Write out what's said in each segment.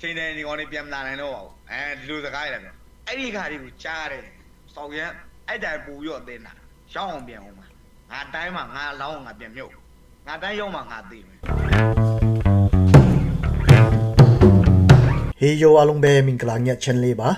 ချိန်တယ်ဒီကောင်လေးပြန်မလာနိုင်တော့ပါဘူးအဲဒီလိုစကားရတယ်ပြောအဲ့ဒီခါလေးကိုကြားတယ်စောက်ရန်အဲ့တိုင်ပူရော့အသေးနာရှောင်းအောင်ပြန်အောင်ပါငါတိုင်းမှာငါလောင်းငါပြန်မြုပ်ငါတိုင်းရောက်မှာငါသိမယ်ဟေးယောအားလုံးပဲမင်္ဂလာညချန်လေးပါ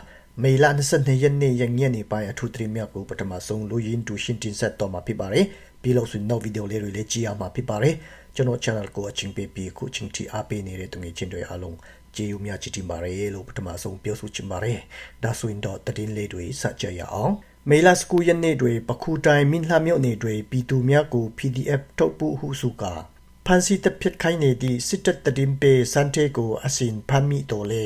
မေလ22ရက်နေ့ရက်ညနေပိုင်းအထူးသတင်းများကိုပထမဆုံးလူရင်းတူရှင်းတင်ဆက်တော့မှာဖြစ်ပါတယ်ပြီးလို့ဆိုရင်နောက်ဗီဒီယိုလေးတွေလည်းကြည့်ရမှာဖြစ်ပါတယ်ကျွန်တော် channel ကိုအချင်းပေးပြီးခုချင်းတီအားပေးနေတဲ့သူငယ်ချင်းတွေအားလုံး ကျေးဇူးများချစ်တင်ပါတယ်လို့ပထမဆုံးပြောဆိုချင်ပါတယ်ဒါဆိုရင်တော့သတင်းလေးတွေစကြရအောင်မေလ19ရက်နေ့တွင်ပခုတိုင်းမင်းလှမြို့နယ်တွင်ပြည်သူများကို PDF ထုတ်ပို့ဟုဆိုကာဖန်စီတဖြစ်ခိုင်းနေသည့်စစ်တပ်တည်င်းပေစန်တေကိုအစဉ်ဖမ်းမိတော်လေ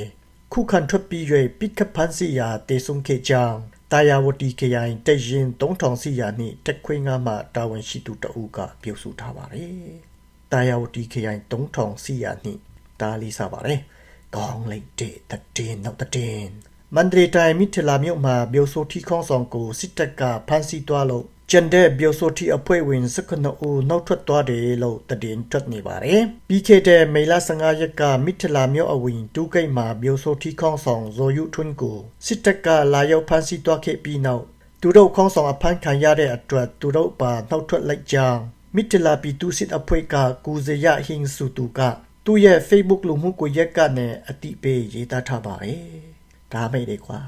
ခုခံထွက်ပြီး၍ပိကဖန်စီယာတေဆုံခေကြောင်တာယာဝတီခရိုင်တရင်3000စီယာနှင့်တက်ခွေးငါမှတာဝန်ရှိသူတအုပ်ကပြောဆိုထားပါတယ်တာယာဝတီခရိုင်3000စီယာနှင့်တားလေးစားပါတယ် ကောင်းလိုက်တဲ့တည်နောက်တည်မန္တလေးတိုင်းမိထလာမြို့မှာဘျိုဆိုထီခေါင်းဆောင်ကိုစစ်တပ်ကဖမ်းဆီးသွားလို့ကျန်တဲ့ဘျိုဆိုထီအဖွဲ့ဝင်19ဦးနောက်ထွက်သွားတယ်လို့တည်င်းထွက်နေပါတယ်။ပြီးခဲ့တဲ့မေလ15ရက်ကမိထလာမြို့အဝင်တူးကိတ်မှာဘျိုဆိုထီခေါင်းဆောင်ဇော်ယုထွန်းကိုစစ်တပ်ကလာရောက်ဖမ်းဆီးသွားခဲ့ပြီးနောက်သူတို့ခေါင်းဆောင်အဖမ်းခံရတဲ့အတွက်သူတို့ပါနောက်ထွက်လိုက်ကြောင်းမိထလာပြည်သူစစ်အဖွဲ့ကကူဇေယဟင်းစုတူက သူ့ရဲ့ Facebook လူမှုကွန်ရက်ကနေအတိပေးရေးသားထားပါတယ်။ဒါမိတ်တွေကွာ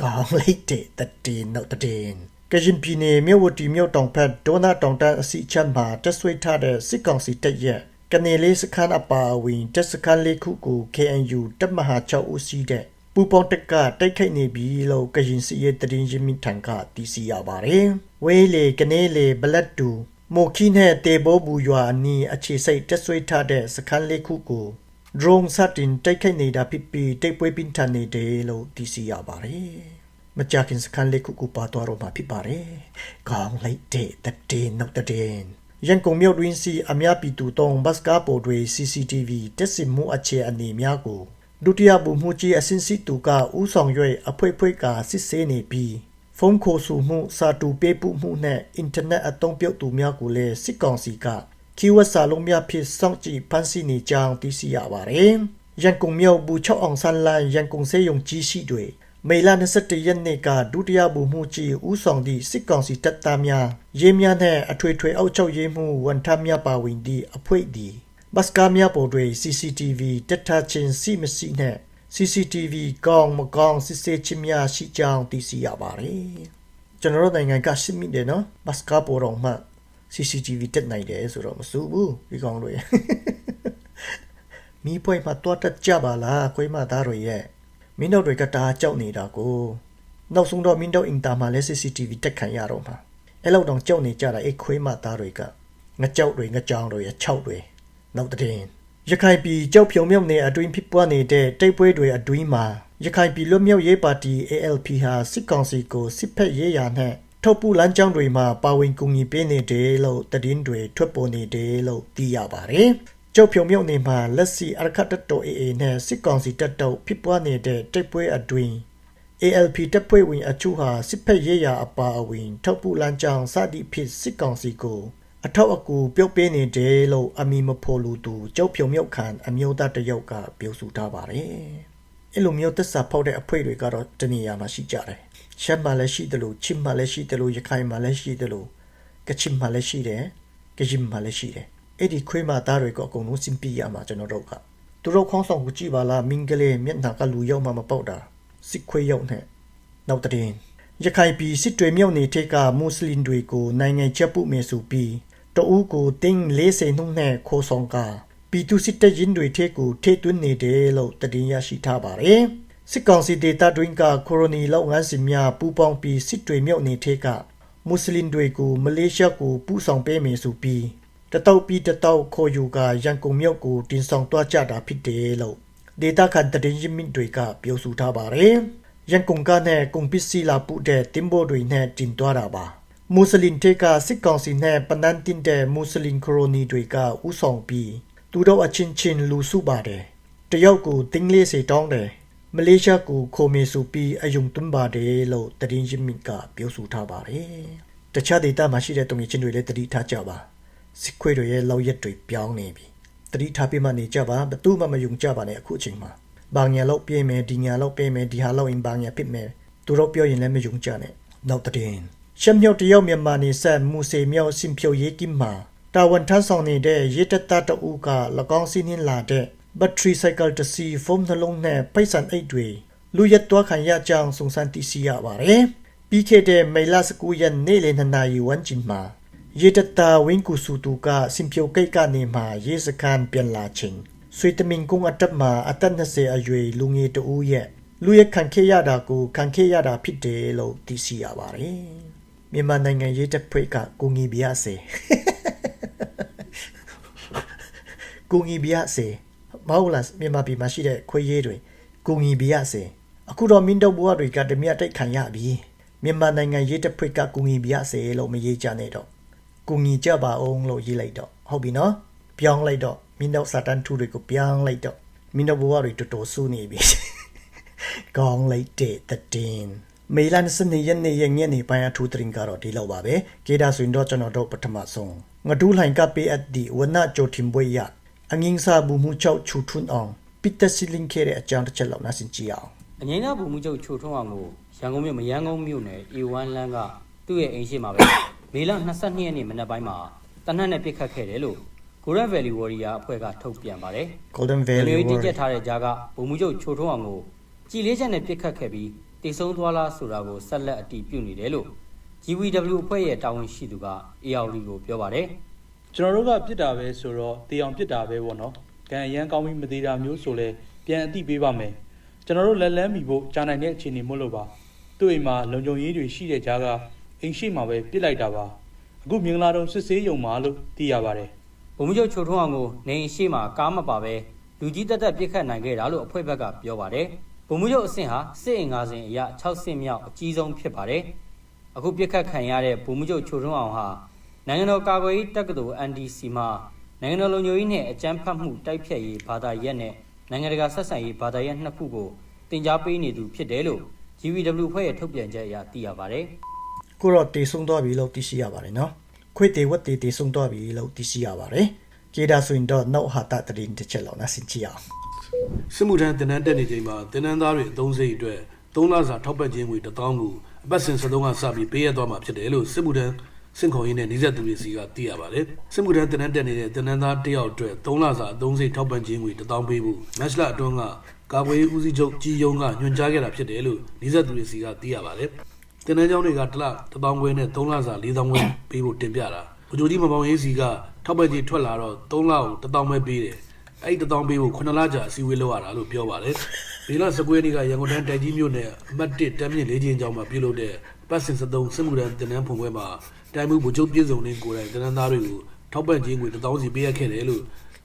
ကောင်းလိုက်တဲ့တည်င်းနောက်တည်င်းကရင်ပြည်နယ်မြို့ဝတီမြို့တောင်ဖက်ဒေါနာတောင်တန်းအစီချမ်းမှာတက်ဆွေးထားတဲ့စစ်ကောင်စီတပ်ရဲ့ကနေလေးစခန်းအပါအဝင်တက်စခန်းလေးခုကို KNU တပ်မဟာ6ဦးစီးတဲ့ပူပေါင်းတက်ကတိုက်ခိုက်နေပြီလို့ကရင်စီရဲ့တရင်ရင်းမြစ်ထံကသိရှိရပါတယ်။ဝေးလေကနေလေဘလက်တူ မိုခီနဲ့တေဘောဘူးရွာအနီးအခြေစိတ်တက်ဆွေးထားတဲ့စခန်းလေးခုကို drone စတင်တိုက်ခိုက်နေတာဖြစ်ပြီးတိုက်ပွဲပြင်းထန်နေတယ်လို့သိရှိရပါတယ်။မကြာခင်စခန်းလေးခုကိုပါသွားတော့မှာဖြစ်ပါတယ်။ခေါင်းလိုက်တဲ့တည်င်းနောက်တည်င်းရန်ကုန်မြို့တွင်စီအများပြည်သူတုံးဘတ်စကားပေါ်တွေ CCTV တက်စင်မှုအခြေအနေများကိုဒုတိယဗိုလ်မှူးကြီးအစင်းစီတူကဥဆောင်၍အဖွဲဖွဲကစစ်ဆေးနေပြီးဖု န်းခေါ်ဆိုမှုစာတူပေးပို့မှုနဲ့အင်တာနက်အသုံးပြုသူများကိုလည်းစစ်ကောင်စီကကီဝတ်စာလုံးများဖြစ်စောင့်ကြည့်ဖန်ဆီးနေကြောင်းသိရှိရပါတယ်။ရန်ကုန်မြို့ဘူချောက်အောင်ဆန်းလန်ရန်ကုန်စေယုံကြီးရှိတွေမေလ21ရက်နေ့ကဒုတိယဗိုလ်မှူးကြီးဦးဆောင်သည့်စစ်ကောင်စီတပ်သားများရေးများနှင့်အထွေထွေအောက်ချုပ်ရေးမှုဝန်ထမ်းများပါဝင်သည့်အဖွဲ့သည်ဘတ်စကားများပေါ်တွင် CCTV တက်ထားခြင်းစီမစီနှင့် CCTV ကောင်းမကောင်းစစ်ဆေးခြင်းများရှိကြောင်းသိရှိရပါသည်ကျွန်တော်တို့နိုင်ငံကရှင်းမိတယ်နော်ဘတ်စကားပေါ်တော့မှ CCTV တက်နိုင်တယ်ဆိုတော့မစိုးဘူးဒီကောင်တွေမိပွဲမှာတွားတက်ကြပါလားခွေးမသားတွေရဲ့မင်းတို့တွေကတားကြောက်နေတာကိုနောက်ဆုံးတော့မင်းတို့အင်တာမှာလည်း CCTV တက်ခံရတော့မှာအဲ့လောက်တော့ကြောက်နေကြတာအဲ့ခွေးမသားတွေကငကြောက်တွေငကြောင်တွေအချောက်တွေနောက်တဲ့ ရခိုင်ပြည်ကြောက်ဖြုံမြုပ်နေအတွင်းဖြစ်ပွားနေတဲ့တိုက်ပွဲတွေအတွင်းမှာရခိုင်ပြည်လွတ်မြောက်ရေးပါတီ ALP ဟာစစ်ကောင်စီကိုစစ်ဖက်ရေးရာနဲ့ထုတ်ပူလမ်းကြောင်းတွေမှာပါဝင်ကူညီပေးနေတယ်လို့သတင်းတွေထွက်ပေါ်နေတယ်လို့သိရပါတယ်။ကြောက်ဖြုံမြုပ်နေမှာလက်စီအရခတ်တတော် AA နဲ့စစ်ကောင်စီတပ်တို့ဖြစ်ပွားနေတဲ့တိုက်ပွဲအတွင်း ALP တပ်ဖွဲ့ဝင်အချို့ဟာစစ်ဖက်ရေးရာအပါအဝင်ထုတ်ပူလမ်းကြောင်းစသည့်ဖြစ်စစ်ကောင်စီကို အထောက်အကူပြုတ်ပေးနေတယ်လို့အမီမဖော်လူသူကြောက်ဖြုံမြုပ်ခံအမျိုးသားတယောက်ကပြောဆိုထားပါတယ်။အဲ့လိုမျိုးသက်စာဖောက်တဲ့အဖွဲ့တွေကတော့တနေရာမှာရှိကြတယ်။ရှမ်းမှာလည်းရှိတယ်လို့ချင်းမှာလည်းရှိတယ်လို့ရခိုင်မှာလည်းရှိတယ်လို့ကချင်မှာလည်းရှိတယ်။ကရင်မှာလည်းရှိတယ်။အဲ့ဒီခွေးမသားတွေကအကုန်လုံးစင်ပြရမှာကျွန်တော်တို့ကသူတို့ခေါင်းဆောင်ကိုကြည့်ပါလားမင်္ဂလေးမျက်နှာကလူရောက်မှမပေါက်တာစစ်ခွေးရောက်နဲ့နောက်တဲ့ရခိုင်ပြည်စစ်တွေမြောက်နေထိကမွတ်စလင်တွေကိုနိုင်ငံချက်ပုမယ်ဆိုပြီး တအူးကိုတင်း40နှုန်းနဲ့ခိုးဆောင်ကပြည်သူစစ်တပ်ရင်တွေထဲကိုထိသွင်းနေတယ်လို့တည်င်းရရှိထားပါတယ်စစ်ကောင်စီဒေတာတွင်ကကိုရိုနီလောက်ငန်းစင်များပူပေါင်းပြီးစစ်တွေမြောက်နေထိကမွတ်စလင်တွေကိုမလေးရှားကိုပူဆောင်ပေးမယ်ဆိုပြီးတတောက်ပြီးတတောက်ခေါ်ယူကရန်ကုန်မြောက်ကိုတင်ဆောင်သွားကြတာဖြစ်တယ်လို့ဒေတာခန်တည်င်းရင်းမြစ်တွေကပြောဆိုထားပါတယ်ရန်ကုန်ကနဲ့ကုန်ပစ္စည်းလာပုတဲ့တင်ဘိုတွေနဲ့တင်သွားတာပါ မွတ်စလင်တေကစစ်ကောင်စီနဲ့ပနန်တင်တဲ့မွတ်စလင်ခရိုနီတွေကဥဆောင်ပြီးသူတို့အချင်းချင်းလူစုပါတယ်တယောက်ကိုတင်းလေးစီတောင်းတယ်မလေးရှားကိုခိုမီစုပြီးအယုံသွန်းပါတယ်လို့တရင်ရင်းမြစ်ကပြောဆိုထားပါတယ်တခြားဒေသမှာရှိတဲ့တုံငယ်ချင်းတွေလည်းတတိထားကြပါစစ်ခွေးတွေရဲ့လောက်ရက်တွေပြောင်းနေပြီတတိထားပြီးမှနေကြပါဘသူမှမယုံကြပါနဲ့အခုအချိန်မှာဘာညာလောက်ပြေးမယ်ဒီညာလောက်ပြေးမယ်ဒီဟာလောက်ရင်ဘာညာဖြစ်မယ်သူတို့ပြောရင်လည်းမယုံကြနဲ့နောက်တဲ့ ရှမ်းမြောက်တရုတ်မြန်မာနေဆက်မူစေမြောက်စင်ဖြိုရေးကိမှာတာဝန်ထမ်းဆောင်နေတဲ့ရေတတတအူက၎င်းစီးနှင်းလာတဲ့ဘက်ထရီဆိုင်ကယ်တစ်စီးဖုန်းနှလုံးနဲ့ပိတ်စံအိတ်တွေလူရက်တော့ခံရကြောင်းစုံစမ်းသိရှိရပါတယ်ပြီးခဲ့တဲ့မေလ19ရက်နေ့လယ်2နာရီဝန်းကျင်မှာရေတတာဝင်းကူစုတူကစင်ဖြိုကိတ်ကနေမှရေစခန်းပြန်လာချင်းဆွေတမင်ကုန်းအတက်မှာအသက်20အရွယ်လူငယ်တဦးရဲ့လူရခံခဲ့ရတာကိုခံခဲ့ရတာဖြစ်တယ်လို့သိရှိရပါတယ် မြန်မာနိုင်ငံရေတပ်ဖွဲ့ကကိုငီပြရစေကိုငီပြရစေမဟုတ်လားမြန်မာပြည်မှာရှိတဲ့ခွေးရေးတွေကိုငီပြရစေအခုတော့မင်းတို့ဘွားတွေကတမရတိတ်ခံရပြီမြန်မာနိုင်ငံရေတပ်ဖွဲ့ကကိုငီပြရစေလို့မရေးကြနဲ့တော့ကူညီကြပါအောင်လို့ရေးလိုက်တော့ဟုတ်ပြီနော်ပြောင်းလိုက်တော့မင်းတို့စာတန်ထူတွေကိုပြောင်းလိုက်တော့မင်းတို့ဘဝတွေတော်တော်ဆူနေပြီ ကောင်းလိုက်တဲ့တဲ့ မေလန်စနေရက်နေ့ရက်ညနေပိုင်းအထူးတရင်ကတော့ဒီလောက်ပါပဲကေဒါဆိုရင်တော့ကျွန်တော်တို့ပထမဆုံးငဒူးလှိုင်ကပေးအပ်ဒီဝနချိုတင်ဘွေရအငင်းစာဘူးမှုချောက်ချူထွန်းအောင်ပစ်တစီလင်ခဲတဲ့အကြောင်းတစ်ချက်လောက်နားဆင်ကြည့်အောင်အငိမ့်သားဘူမှုချုပ်ချိုထွန်းအောင်ကိုရန်ကုန်မြို့မရန်ကုန်မြို့နယ် A1 လမ်းကသူ့ရဲ့အိမ်ရှိမှာပဲမေလ22ရက်နေ့မနက်ပိုင်းမှာတနက်နဲ့ပြစ်ခတ်ခဲ့တယ်လို့ Golden Valley Warrior အဖွဲ့ကထုတ်ပြန်ပါတယ် Golden ။ Valley မျိုးတင်းကျ War က်ထားတဲ့ကြားကဘူမှုချုပ်ချိုထွန်းအောင်ကိုကြည်လေးချက်နဲ့ပြစ်ခတ်ခဲ့ပြီး တိတ်ဆုံးသွားလားဆိုတာကိုဆက်လက်အတည်ပြုနေတယ်လို့ GWW အဖွဲ့ရဲ့တာဝန်ရှိသူက ARD ကိုပြောပါတယ်။ကျွန်တော်တို့ကပြစ်တာပဲဆိုတော့တေအောင်ပြစ်တာပဲပေါ့နော်။ကံအရန်ကောင်းပြီးမသေးတာမျိုးဆိုလဲပြန်အတိပေးပါမယ်။ကျွန်တော်တို့လက်လန်းမီဖို့ကြာနိုင်တဲ့အခြေအနေမို့လို့ပါ။သူ့အိမ်မှာလုံခြုံရေးတွေရှိတဲ့ကြားကအိမ်ရှိမှာပဲပြစ်လိုက်တာပါ။အခုမင်္ဂလာတုံစစ်ဆေးရုံမှာလို့သိရပါတယ်။ဗိုလ်မှူးချုပ်ချိုထွန်းအောင်ကိုနေအိမ်ရှိမှကားမပါပဲလူကြီးတက်တက်ပြစ်ခတ်နိုင်ခဲ့တာလို့အဖွဲ့ဘက်ကပြောပါတယ်။ ဗိုလ်မှူးချုပ်အဆင့်ဟာစစ်အင်္ဂါစဉ်အရ6ဆင့်မြောက်အကြီးဆုံးဖြစ်ပါတယ်။အခုပြစ်ခတ်ခံရတဲ့ဗိုလ်မှူးချုပ်ချိုထွန်းအောင်ဟာနိုင်ငံတော်ကာကွယ်ရေးတက္ကသိုလ် NDC မှာနိုင်ငံတော်လုံခြုံရေးနဲ့အကြမ်းဖက်မှုတိုက်ဖျက်ရေးဘာသာရပ်နဲ့နိုင်ငံတကာဆက်ဆံရေးဘာသာရပ်နှစ်ခုကိုတင် जा ပေးနေသူဖြစ်တယ်လို့ GVW ဖွဲ့ရဲ့ထုတ်ပြန်ချက်အရသိရပါတယ်။ကိုတော့တေဆုံးသွားပြီလို့သိရှိရပါတယ်နော်ခွေတေဝတ်တေတေဆုံးသွားပြီလို့သိရှိရပါတယ်ကေဒါဆိုရင်တော့နောက်ဟာတာတရင်တစ်ချက်လောက်နားဆင်ကြည့်အောင် စစ်မှုထမ်းတင်နန်းတက်နေချိန်မှာတင်နန်းသားတွေအသုံးစရိတ်အတွက်3လစာထောက်ပံ့ခြင်းငွေ1000ကိုအပတ်စဉ်73ကစပြီးပေးရသွားမှာဖြစ်တယ်လို့စစ်မှုထမ်းစင်ခေါ်ရင်းနဲ့နှိစက်သူတွေစီကသိရပါတယ်။စစ်မှုထမ်းတင်နန်းတက်နေတဲ့တင်နန်းသားတစ်ယောက်အတွက်3လစာအသုံးစရိတ်ထောက်ပံ့ခြင်းငွေ1000ပေးဖို့မက်စလအတွင်းကကာကွယ်ရေးဦးစီးချုပ်ကြီးယုံကညွှန်ကြားခဲ့တာဖြစ်တယ်လို့နှိစက်သူတွေစီကသိရပါတယ်။တင်နန်းကျောင်းတွေကတစ်လ1000ခွဲနဲ့3လစာ4000ခွဲပေးဖို့တင်ပြတာ။ဗိုလ်ချုပ်ကြီးမပေါင်းရေးစီကထောက်ပံ့ခြင်းထွက်လာတော့3လကို1000ပဲပေးတယ်။ အဲ့ဒီတောင်းပေးဖို့9လကြာအစည်းအဝေးလုပ်ရတာလို့ပြောပါတယ်။ဒီလ19ရက်နေ့ကရန်ကုန်တိုင်းတိုက်ကြီးမြို့နယ်အမှတ်1တမ်းမြင့်လေးချင်းကျောင်းမှာပြုလုပ်တဲ့ပတ်စဉ်73စစ်မှုထမ်းတင်နန်းဖွင့်ပွဲမှာတိုင်းမှုဗိုလ်ချုပ်ပြည်စုံနေကိုယ်တိုင်တင်နန်းသားတွေကိုထောက်ပံ့ခြင်းငွေ1000စီပေးရခဲ့တယ်လို့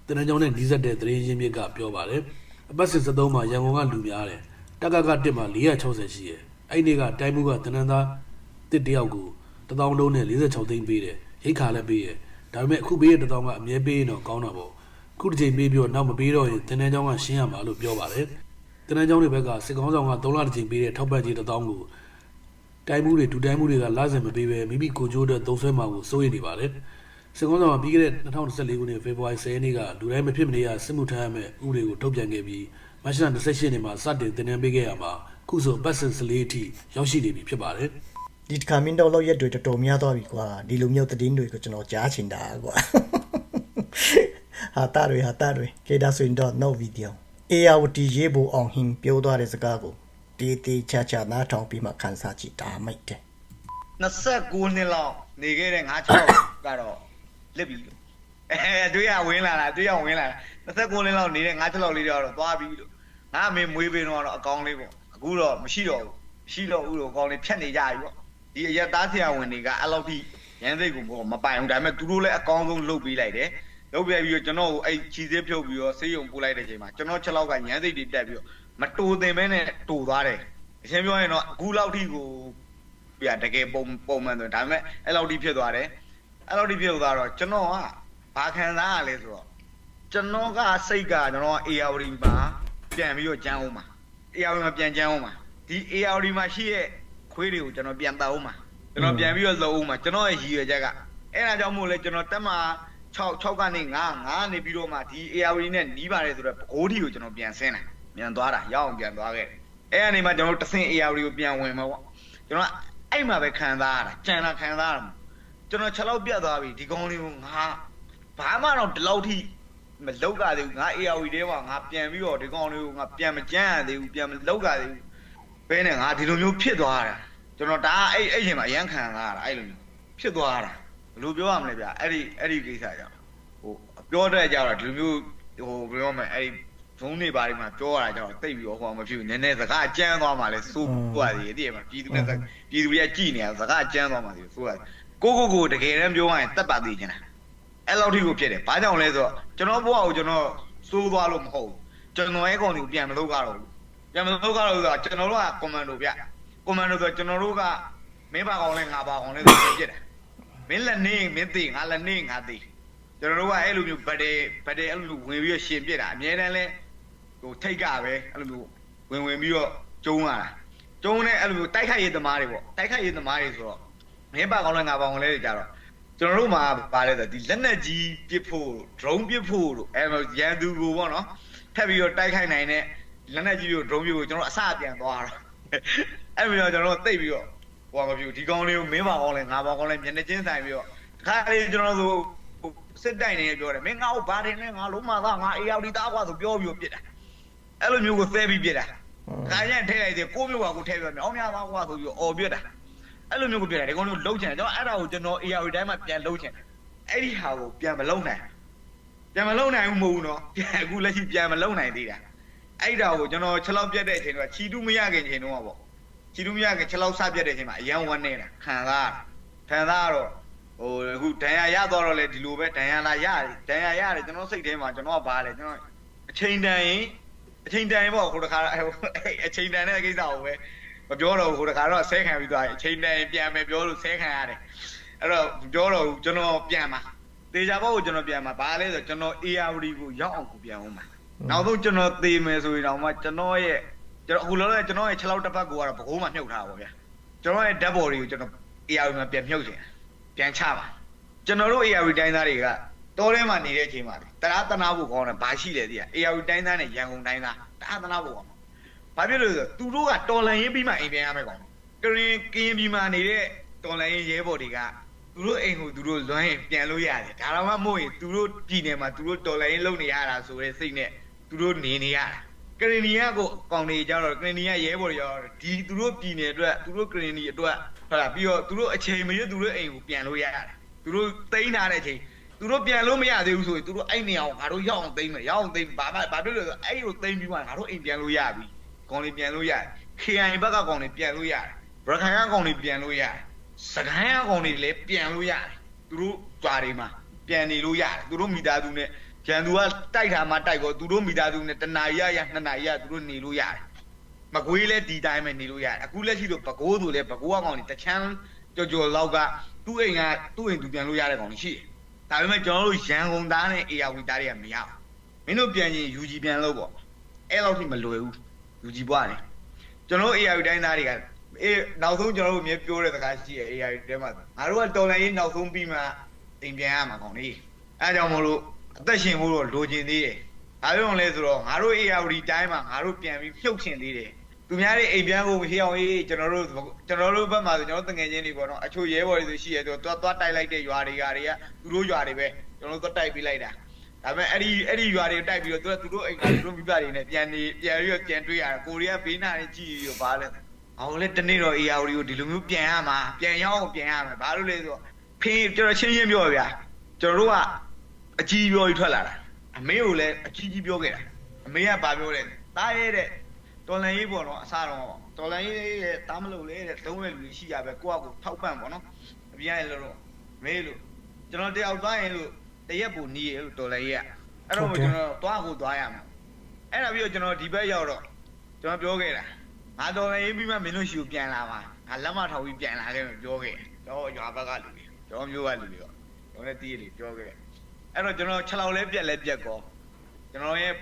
တင်နန်းကျောင်းနဲ့နှီးစပ်တဲ့သတင်းရင်းမြစ်ကပြောပါတယ်။အပတ်စဉ်73မှာရန်ကုန်ကလူများတယ်။တက်ကက1မှာ460ရှိတယ်။အဲ့ဒီနေ့ကတိုင်းမှုကတင်နန်းသားတစ်တယောက်ကို1000လုံးနဲ့46သိန်းပေးတယ်။ရိတ်ခါလည်းပေးတယ်။ဒါပေမဲ့အခုပေးတဲ့1000ကအမြဲပေးရင်တော့ကောင်းတာပေါ့။ ခုတစ်ချိန်ပေးပြီးတော့နောက်မပေးတော့ရင်တင်တန်းချောင်းကရှင်းရမှာလို့ပြောပါတယ်။တင်တန်းချောင်းတွေဘက်ကစစ်ကောင်းဆောင်က3လတစ်ချိန်ပေးတဲ့ထောက်ပံ့ကြေး1000ကိုတိုင်းမှုတွေဒူတိုင်းမှုတွေကလစဉ်မပေးဘဲမိမိကိုကြိုးတဲ့သုံးဆွဲမှာကိုစိုးရိမ်နေပါတယ်။စစ်ကောင်းဆောင်ကပြီးခဲ့တဲ့2024ခုနှစ်ဖေဖော်ဝါရီ10ရက်နေ့ကလူတိုင်းမဖြစ်မနေရစစ်မှုထမ်းရမယ့်ဥပဒေကိုထုတ်ပြန်ခဲ့ပြီးမတ်လ28ရက်နေ့မှာစတင်တင်နန်းပေးခဲ့ရမှာခုဆိုပတ်စင်14အထိရောက်ရှိနေပြီဖြစ်ပါတယ်။ဒီတစ်ခါမင်းတို့လောက်ရက်တွေတော်တော်များသွားပြီကွာဒီလိုမျိုးသတင်းတွေကိုကျွန်တော်ကြားချင်တာကွာ ဟာတာတွေဟာတာတွေကေဒါဆိုရင်တော့ no video အေယာဝတီရေဘူအောင်ဟင်းပြောသွားတဲ့စကားကိုတေးတေးချာချာနားထောင်ပြီးမှခန်းစားကြည့်တာမိုက်တယ်29နှစ်လောက်နေခဲ့တဲ့ငါး6ကတော့လစ်ပြီလို့အဲတွေ့ရဝင်လာတာတွေ့ရဝင်လာတာ29နှစ်လောက်နေတဲ့ငါး6လောက်လေးတွေကတော့သွားပြီလို့ငါအမေမွေးပေးတော့အကောင်လေးပေါ့အခုတော့မရှိတော့ဘူးမရှိတော့ဘူးလို့အကောင်လေးဖြတ်နေကြပြီပေါ့ဒီအရက်သားဆရာဝန်တွေကအဲ့လောက်ထိရန်စိတ်ကိုမပိုင်ဘူးဒါပေမဲ့သူတို့လည်းအကောင်းဆုံးလုပ်ပေးလိုက်တယ် လုပ်ပြပြီးတော့ကျွန်တော်ကိုအဲ့ခြီစေးဖြုတ်ပြီးတော့ဆေးရုံပို့လိုက်တဲ့အချိန်မှာကျွန်တော်6လောက်ကညမ်းစိတ်တွေတက်ပြီးတော့မတူသင်မဲနဲ့တူသွားတယ်အရှင်ပြောရင်တော့အခုလောက်ထိကိုပြတကယ်ပုံပုံမှန်ဆိုဒါပေမဲ့အဲ့လောက်ထိဖြစ်သွားတယ်အဲ့လောက်ထိဖြစ်သွားတော့ကျွန်တော်ကဘာခံစားရလဲဆိုတော့ကျွန်တော်ကစိတ်ကကျွန်တော်က ARD မှာပြန်ပြီးတော့ကြမ်းအောင်ပါ ARD မှာပြန်ကြမ်းအောင်ပါဒီ ARD မှာရှိရဲ့ခွေးတွေကိုကျွန်တော်ပြန်တောက်အောင်ပါကျွန်တော်ပြန်ပြီးတော့လုံအောင်ပါကျွန်တော်ရဲ့ရည်ရွယ်ချက်ကအဲ့ဒါကြောင့်မို့လဲကျွန်တော်တက်မှာ 6 6ကနေ9 9ကနေပြီးတော့မှဒီ ARD နဲ့နီးပါတယ်ဆိုတော့ပကိုးထီကိုကျွန်တော်ပြန်ဆင်းတာမြန်သွားတာရောက်အောင်ပြန်သွားခဲ့အဲ့အနေမှာကျွန်တော်တို့တဆင့် AR ကိုပြန်ဝင်မှာပေါ့ကျွန်တော်ကအဲ့မှာပဲခံစားရတာကြံတာခံစားရမှာကျွန်တော်6လောက်ပြတ်သွားပြီဒီကောင်းလေးကိုငါဘာမှတော့ဒီလောက်ထိမလောက်ကသေးဘူးငါ AR ထဲမှာငါပြန်ပြီးတော့ဒီကောင်းလေးကိုငါပြန်မကြမ်းရသေးဘူးပြန်မလောက်ကသေးဘူးဘဲနဲ့ငါဒီလိုမျိုးဖြစ်သွားတာကျွန်တော်ဒါအဲ့အဲ့ချိန်မှာအရန်ခံစားရတာအဲ့လိုမျိုးဖြစ်သွားတာ ဘယ်လိုပြောရမလဲဗျအဲ့ဒီအဲ့ဒီကိစ္စကြောင့်ဟိုပြောတဲ့ကြတော့ဒီလိုမျိုးဟိုပြောမယ်အဲ့ဒီဘုံနေပါလိမ့်မှာပြောရတာကြောင့်တိတ်ပြီးတော့ဟောမဖြစ်ဘူးနည်းနည်းစကားကြမ်းသွားမှလဲစိုးပွားစီတည်းမှာပြည်သူနဲ့ပြည်သူတွေကကြည်နေတာစကားကြမ်းသွားမှစီစိုးရတယ်ကိုကိုကိုတကယ်တမ်းပြောရရင်တက်ပါသေးချင်တာအဲ့လောက်ထိကိုဖြစ်တယ်ဘာကြောင့်လဲဆိုတော့ကျွန်တော်ဘဝကိုကျွန်တော်စိုးသွားလို့မဟုတ်ဘူးကျွန်တော်ရဲ့ကောင်ကိုပြန်မလုပ်ကြတော့ဘူးပြန်မလုပ်ကြတော့ဆိုတော့ကျွန်တော်တို့ကကွန်မန်ဒိုဗျကွန်မန်ဒိုဆိုကျွန်တော်တို့ကမင်းပါကောင်လဲငါပါကောင်လဲဆိုဖြစ်တယ် မင်းလက်နေမင်းသိငါလက်နေငါသိကျွန်တော်တို့ကအဲ့လိုမျိုးဗတ်တယ်ဗတ်တယ်အဲ့လိုဝင်ပြီးရရှင်ပြစ်တာအများတန်းလဲဟိုထိတ်ကပဲအဲ့လိုမျိုးဝင်ဝင်ပြီးတော့ကျုံးလာတာကျုံးနဲ့အဲ့လိုမျိုးတိုက်ခိုက်ရေးသမားတွေပေါ့တိုက်ခိုက်ရေးသမားတွေဆိုတော့မင်းပါကောင်းလဲငါပါကောင်းလဲတွေကြတော့ကျွန်တော်တို့မှာပါလဲဆိုဒီလက်နက်ကြီးပစ်ဖို့ drone ပစ်ဖို့တို့အဲ့လိုရန်သူကိုပေါ့နော်ထပ်ပြီးတော့တိုက်ခိုက်နိုင်တဲ့လက်နက်ကြီးကို drone ပစ်ဖို့ကျွန်တော်အစပြန်သွားတာအဲ့လိုမျိုးကျွန်တော်တိတ်ပြီးတော့ ဟိုမပြူဒီကောင်းလေးကိုမင်းပါကောင်းလဲငါပါကောင်းလဲမျက်နှာချင်းဆိုင်ပြီးတော့တခါလေးကျွန်တော်ဆိုစစ်တိုင်နေပြောတယ်မင်းငါ့ကိုဘာတင်လဲငါလုံးမသားငါအေးရောက်ဒီသားကွာဆိုပြောပြီးပြစ်တာအဲ့လိုမျိုးကိုသဲပြီးပြစ်တာခါရင်ထဲလိုက်တယ်ကိုမျိုးကကိုထဲပြမြောင်းများသားကွာဆိုပြီးအော်ပြစ်တာအဲ့လိုမျိုးကိုပြစ်တယ်ဒီကောင်တို့လှုပ်ချင်တယ်ကျွန်တော်အဲ့ဒါကိုကျွန်တော် AR တိုင်းမှာပြန်လှုပ်ချင်တယ်အဲ့ဒီဟာကိုပြန်မလှုပ်နိုင်ပြန်မလှုပ်နိုင်ဘူးမဟုတ်ဘူးနော်ပြန်အခုလက်ရှိပြန်မလှုပ်နိုင်သေးတာအဲ့ဒါကိုကျွန်တော်6လောက်ပြတ်တဲ့အချိန်တော့ခြီတူးမရခင်ချိန်တော့ပေါ့ ကြည်လူမြကခြေလောက်ဆပြတ်တဲ့အချိန်မှာအရန်ဝန်းနေတာခံစားခံစားတော့ဟိုအခုဒဏ်ရာရသွားတော့လေဒီလိုပဲဒဏ်ရာလာရဒဏ်ရာရတယ်ကျွန်တော်စိတ်ထဲမှာကျွန်တော်ကဘာလဲကျွန်တော်အချိန်တန်ရင်အချိန်တန်ရင်ပေါ့ဟိုတခါအချိန်တန်တဲ့ကိစ္စကိုပဲမပြောတော့ဟိုတခါတော့ဆဲခံပြီးသွားအချိန်တန်ရင်ပြန်မယ်ပြောလို့ဆဲခံရတယ်အဲ့တော့ပြောတော့ကျွန်တော်ပြန်မှာတေချာဘောက်ကိုကျွန်တော်ပြန်မှာဘာလဲဆိုတော့ကျွန်တော် ARD ကိုရောက်အောင်ကိုပြန်အောင်မှာနောက်ဆုံးကျွန်တော်သေမယ်ဆိုရင်တော့မှကျွန်တော်ရဲ့ ကျွန်တော်အခုလောလောကျွန်တော်ရဲ့6လောက်တစ်ပတ်ကိုကတော့ဘကိုးမှမြုပ်ထားပါဗျာကျွန်တော်ရဲ့ dead body ကိုကျွန်တော် ARD မှာပြန်မြုပ်ချင်ပြန်ချပါကျွန်တော်တို့ ARD တိုင်းသားတွေကတောထဲမှာနေတဲ့အချိန်မှာတရားတနာဖို့ကောင်းတယ်ဘာရှိလဲသိရ ARD တိုင်းသားနဲ့ရန်ကုန်တိုင်းသားတရားတနာဖို့ကောင်းဘာဖြစ်လို့လဲဆိုတော့သူတို့ကတော်လန်ရေးပြီးမှအိမ်ပြန်ရမယ်ကောင်းကရင်ကရင်ပြည်မှာနေတဲ့တော်လန်ရေးရဲဘော်တွေကသူတို့အိမ်ကိုသူတို့လွမ်းရင်ပြန်လို့ရတယ်ဒါတော့မှမဟုတ်ရင်သူတို့ပြည်နယ်မှာသူတို့တော်လန်ရေးလုပ်နေရတာဆိုတဲ့စိတ်နဲ့သူတို့နေနေရတာ ကရင်နီယာကိုအကောင်နေကြတော့ကရင်နီယာရဲဘော်တွေရောဒီသူတို့ပြည်နယ်အတွက်သူတို့ကရင်နီအတွက်ဟုတ်လားပြီးတော့သူတို့အချိန်မရွတ်သူတို့အိမ်ကိုပြန်လို့ရရတယ်သူတို့တိန်းထားတဲ့အချိန်သူတို့ပြန်လို့မရသေးဘူးဆိုရင်သူတို့အဲ့နေအောင်ငါတို့ရောက်အောင်သိမ်းမယ်ရောက်အောင်သိမ်းဘာမှဘာဖြစ်လို့လဲဆိုအဲ့လိုသိမ်းပြီးမှငါတို့အိမ်ပြန်လို့ရပြီကောင်လေးပြန်လို့ရတယ် KI ဘက်ကကောင်လေးပြန်လို့ရတယ်ဘရခိုင်ကကောင်လေးပြန်လို့ရတယ်စကိုင်းကကောင်လေးလည်းပြန်လို့ရတယ်သူတို့ကြွားတွေမှာပြန်နေလို့ရတယ်သူတို့မိသားစုနဲ့ ဂျန်သူကတိုက်တာမှတိုက်ကောသူတို့မိသားစုနဲ့တနာရီရရနှစ်နာရီရသူတို့နေလို့ရတယ်မကွေးလည်းဒီတိုင်းပဲနေလို့ရတယ်အခုလက်ရှိတော့ဘကိုးဆိုလည်းဘကိုးကကောင်လေးတချမ်းကြော်ကြော်လောက်ကသူ့အိမ်ကသူ့အိမ်သူပြန်လို့ရတဲ့ကောင်လေးရှိတယ်ဒါပေမဲ့ကျွန်တော်တို့ရန်ကုန်သားနဲ့ AR သားတွေကမရဘူးမင်းတို့ပြန်ရင် UG ပြန်လို့ပေါ့အဲ့လောက်ထိမလွယ်ဘူး UG ဘွားလေကျွန်တော်တို့ AR တိုင်းသားတွေကအေးနောက်ဆုံးကျွန်တော်တို့မြေပြောတဲ့စကားရှိရဲ့ AR တဲမှာငါတို့ကတော်လိုင်းရေးနောက်ဆုံးပြီးမှအိမ်ပြန်ရမှာကောင်းလေအဲကြောင့်မလို့ အသက်ရှင်ဖို့တော့လိုချင်သေးတယ်ဒါကြောင့်လဲဆိုတော့ငါတို့ AR တိုင်းမှာငါတို့ပြန်ပြီးဖြုတ်ချင်သေးတယ်သူများတွေအိမ်ပြန်ဖို့မရှိအောင်ရေးကျွန်တော်တို့ကျွန်တော်တို့ဘက်မှာဆိုကျွန်တော်တငယ်ချင်းတွေပေါ့နော်အချို့ရဲဘော်တွေဆိုရှိရဲဆိုတော့သွားတိုက်လိုက်တဲ့ရွာတွေကတွေကသူတို့ရွာတွေပဲကျွန်တော်တို့သွားတိုက်ပြီးလိုက်တာဒါပေမဲ့အဲ့ဒီအဲ့ဒီရွာတွေတိုက်ပြီးတော့သူတို့အိမ်ကသူတို့မိဘတွေနဲ့ပြန်နေပြန်ပြီးတော့ပြန်တွေ့ရတယ်ကိုရီးယားဘေးနာနဲ့ကြည့်ပြီးတော့ဘာလဲအောင်လေတနေ့တော့ AR ကိုဒီလိုမျိုးပြန်ရမှာပြန်ရောက်အောင်ပြန်ရမှာဘာလို့လဲဆိုတော့ဖေးကျွန်တော်ချင်းချင်းပြောဗျာကျွန်တော်တို့က အကြီးပြောကြီးထွက်လာတာအမေကိုလည်းအကြီးကြီးပြောခဲ့တာအမေကဘာပြောလဲတားရဲတဲ့တော်လန်ရေးပေါ့နော်အစားတော့ပေါ့တော်လန်ရေးရဲ့တားမလို့လေတဲ့သုံးရလူရှိရပဲကိုယ့်အကူထောက်ပံ့ပေါ့နော်အပြင်းရလို့တော့မေးလို့ကျွန်တော်တယောက်သွားရင်လို့တရက်ပူနီးရလို့တော်လန်ရေးကအဲ့တော့ကျွန်တော်သွားကိုသွားရမှာအဲ့ဒါပြီးတော့ကျွန်တော်ဒီဘက်ရောက်တော့ကျွန်တော်ပြောခဲ့တာငါတော်လန်ရေးပြီးမှမင်းတို့ရှိကိုပြန်လာပါငါလက်မထောက်ပြီးပြန်လာခဲ့မယ်ပြောခဲ့တော့ရွာဘက်ကလူတွေကျွန်တော်မျိုးကလူတွေတော့ကျွန်တော်လည်းတီးလေပြောခဲ့ အဲ့တော့ကျွန်တော်6လောက်လဲပြက်လဲပြက်ကောကျွန်တော်ရဲ့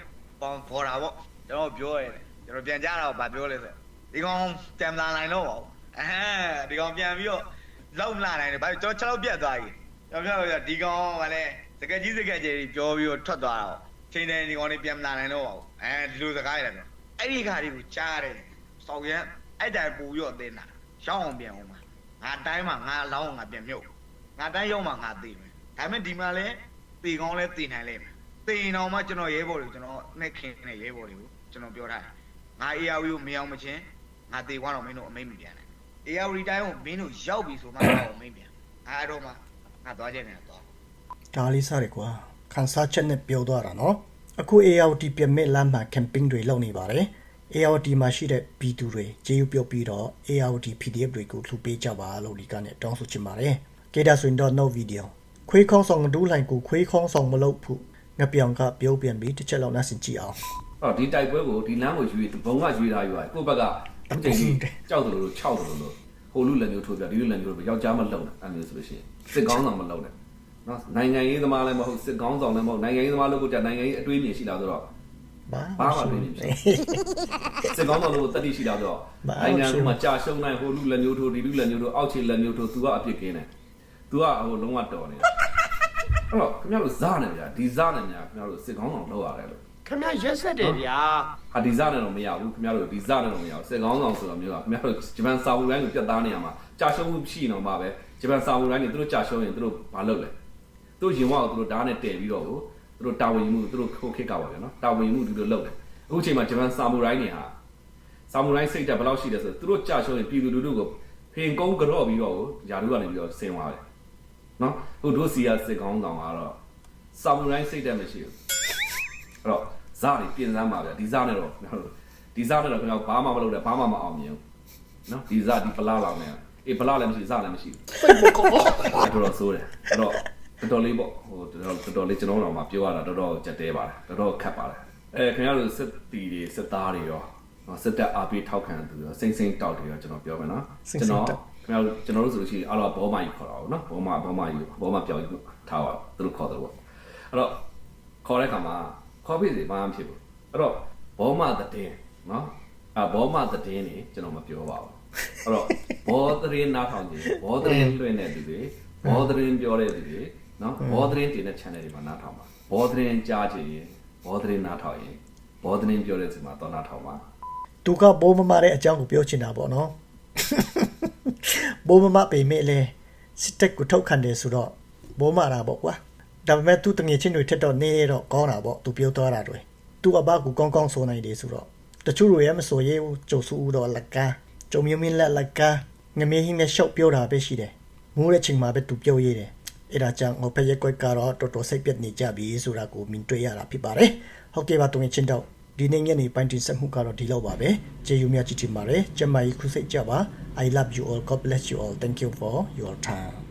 ပေါင်ဖော်တာပေါ့ကျွန်တော်ပြောရတယ်ကျွန်တော်ပြန်ကြတော့ဗာပြောလဲဆိုဒီကောင်ပြန်လာနိုင်တော့ပါဘူးအဲဒီကောင်ပြန်ပြီးတော့လောက်လာနိုင်တယ်ဗာကျွန်တော်6လောက်ပြတ်သွားပြီကျွန်တော်ပြောဒီကောင်ကလည်းစကက်ကြီးစကက်ကြီးပြောပြီးတော့ထွက်သွားတော့ချိန်တိုင်းဒီကောင်လေးပြန်လာနိုင်တော့ပါဘူးအဲဒီလိုစကားရတယ်အဲ့ဒီခါတွေကိုကြားတယ်စောက်ရက်အဲ့တိုင်ပူရော့အသင်းတာရှောင်းအောင်ပြန်အောင်မှာငါတိုင်းမှာငါအလောင်းငါပြန်မြုပ်ငါတိုင်းရောက်မှာငါသိမယ်ဒါပေမဲ့ဒီမှာလဲ တေကောင်းလဲတည်နိုင်လိမ့်မယ်တည်ရင်တော့မှကျွန်တော်ရဲဘော်တွေကျွန်တော်နဲ့ခင်တဲ့ရဲဘော်တွေကိုကျွန်တော်ပြောထားတယ်ငါ AR ကိုမရောက်မချင်းငါတေသွားတော့မင်းတို့အမိတ်မပြန်နဲ့ AR တိုင်းကိုမင်းတို့ရောက်ပြီဆိုမှငါ့ကိုအမိတ်ပြန်အဲ့တော့မှငါသွားချက်နေတာသွားဒါလေးစားရကွာခန်းစားချက်နဲ့ပြောသွားတာနော်အခု AOT ပြမြစ်လမ်းမှာ camping တွေလုပ်နေပါတယ် AOT မှာရှိတဲ့ B2 တွေကျေးဇူးပြုတ်ပြီးတော့ AOT PDF တွေကိုလှူပေးကြပါလို့ဒီကနေ့တောင်းဆိုချင်ပါတယ်ကေဒါဆိုရင်တော့ no video ခွေးခေါင်းဆောင်ဒူးလိုင်ကိုခွေးခေါင်းဆောင်မလုပ်ဘူးငပြောင်ကပြုတ်ပြန်ပြီးတစ်ချက်လောက်နှဆင်ကြည့်အောင်အဲ့တော့ဒီတိုက်ပွဲကိုဒီလမ်းကိုရွေးဘုံကရွေးထားယူရတယ်ကိုယ့်ဘက်ကအခုချိန်ကြီးကြောက်တယ်လို့ခြောက်တယ်လို့ဟိုလူလက်မျိုးထိုးပြဒီလူလက်မျိုးထိုးပြယောက်ျားမလုံနဲ့အဲ့မျိုးဆိုလို့ရှိရင်စစ်ကောင်းဆောင်မလုံနဲ့နော်နိုင်ငံရေးသမားလည်းမဟုတ်စစ်ကောင်းဆောင်လည်းမဟုတ်နိုင်ငံရေးသမားလို့ကိုကြနိုင်ငံရေးအတွေးမြင်ရှိလာဆိုတော့ဘာဘာမှတွေးမြင်မရှိစစ်ကောင်းဆောင်လို့တတိရှိလာဆိုတော့ဘာမှနိုင်ငံမရှိဘူးကမှကြာရှုံးနိုင်ဟိုလူလက်မျိုးထိုးဒီလူလက်မျိုးထိုးအောက်ခြေလက်မျိုးထိုး तू ကအပြစ်ကင်းတယ် तू ကဟိုလုံးဝတော်နေတာအဲ့တော့ခင်ဗျားတို့ဇာနေဗျာဒီဇာနေဗျာခင်ဗျားတို့စစ်ကောင်းဆောင်လောက်ရတယ်လို့ခင်ဗျရက်ဆက်တယ်ဗျာဟာဒီဇာနဲ့တော့မရဘူးခင်ဗျားတို့ဒီဇာနဲ့တော့မရဘူးစစ်ကောင်းဆောင်ဆိုတာမျိုးကခင်ဗျားတို့ဂျပန်စာဘူးတိုင်းကိုပြတ်သားနေရမှာကြာရှုံးမှုရှိနေမှာပဲဂျပန်စာဘူးတိုင်းတွေသူတို့ကြာရှုံးရင်သူတို့မလုပ်လဲသူတို့ရင်ဝါကိုသူတို့ဓာတ်နဲ့တည်ပြီးတော့ကိုသူတို့တာဝန်ယူမှုသူတို့ခိုးခစ်ကပါဗျာနော်တာဝန်ယူမှုသူတို့လုပ်တယ်အခုချိန်မှာဂျပန်စာမူရိုင်းတွေဟာစာမူရိုင်းစိတ်တက်ဘယ်လောက်ရှိတယ်ဆိုတော့သူတို့ကြာရှုံးရင်ပြည်သူလူထုကိုဖင်ကုန်းကြော့ပြီးတော့ကိုယာတို့ကနေပြီးတော့ဆင်းသွားတယ် နော်ဟိုတို့စီယာစစ်ကောင်းဆောင်ကတော့စာမူရိုင်းစိတ်တက်မရှိဘူးအဲ့တော့ဇာတွေပြင်စမ်းပါဗျာဒီဇာနဲ့တော့ကျွန်တော်တို့ဒီဇာနဲ့တော့ကျွန်တော်ဘာမှမလုပ်တယ်ဘာမှမအောင်မြင်ဘူးနော်ဒီဇာဒီပလာလောင်နေအေးပလာလည်းမရှိဇာလည်းမရှိဘူးတော်တော်ဆိုးတယ်အဲ့တော့တော်တော်လေးပေါ့ဟိုတော်တော်တော်တော်လေးကျွန်တော်တို့မှပြောရတာတော်တော်ကြက်တဲပါတယ်တော်တော်ခက်ပါတယ်အဲခင်ဗျားတို့စစ်တီတွေစစ်သားတွေရောနော် စစ်တပ်အားပေးထောက်ခံသူရောစိမ့်စိမ့်တောက်တွေရောကျွန်တော်ပြောမယ်နော်ကျွန်တော်ခင်ဗျားတို့ကျွန်တော်တို့ဆိုလို့ရှိရင်အားတော့ဘောမကြီးခေါ်တာပေါ့နော်ဘောမဘောမကြီးဘောမပြောင်းကြီးထားပါသူတို့ခေါ်တယ်ပေါ့အဲ့တော့ခေါ်တဲ့ခါမှာခေါ်ပြီစီဘာမှမဖြစ်ဘူးအဲ့တော့ဘောမသတင်းနော်အဘောမသတင်းနေကျွန်တော်မပြောပါဘူးအဲ့တော့ဘောသတင်းနားထောင်ခြင်းဘောသတင်းလွှင့်တဲ့သူတွေဘောသတင်းပြောတဲ့သူတွေနော်ဘောသတင်းတင်တဲ့ channel တွေမှာနားထောင်ပါဘောသတင်းကြားချင်ရင်ဘောသတင်းနားထောင်ရင်ဘောသတင်းပြောတဲ့သူမှာတော့နားထောင်ပါ သူကဘိုးမမတဲ့အကြောင်းကိုပြောချင်တာပေါ့နော်ဘိုးမမပေမဲ့လေစစ်တက်ကိုထုတ်ခံတယ်ဆိုတော့ဘိုးမတာပေါ့ကွာဒါပေမဲ့သူတငယ်ချင်းတွေထက်တော့နေတော့ကောင်းတာပေါ့သူပြောသွားတာတွေသူအဘကူကောင်းကောင်းဆိုနိုင်တယ်ဆိုတော့တချို့တွေလည်းမဆိုရဲဘူးကြုံစုဦးတော့လက်ကန်းကြုံမြင်းမြင်းလက်လက်ကန်းငမေးဟင်းနဲ့ရှောက်ပြောတာပဲရှိတယ်မိုးတဲ့ချိန်မှာပဲသူပြောရတယ်အဲ့ဒါကြောင့်ဟိုဖက်ရက်ကွက်ကတော့တော်တော်စိတ်ပြက်နေကြပြီဆိုတာကိုမြင်တွေ့ရတာဖြစ်ပါတယ်ဟုတ်ကဲ့ပါတငယ်ချင်းတော့ ဒီနေ့ညနေပိုင်းတင်ဆက်မှုကတော့ဒီလောက်ပါပဲကျေးဇူးများကြည့်တင်ပါတယ်ကျမကြီးခုစိတ်ကြပါ I love you all God bless you all thank you for your time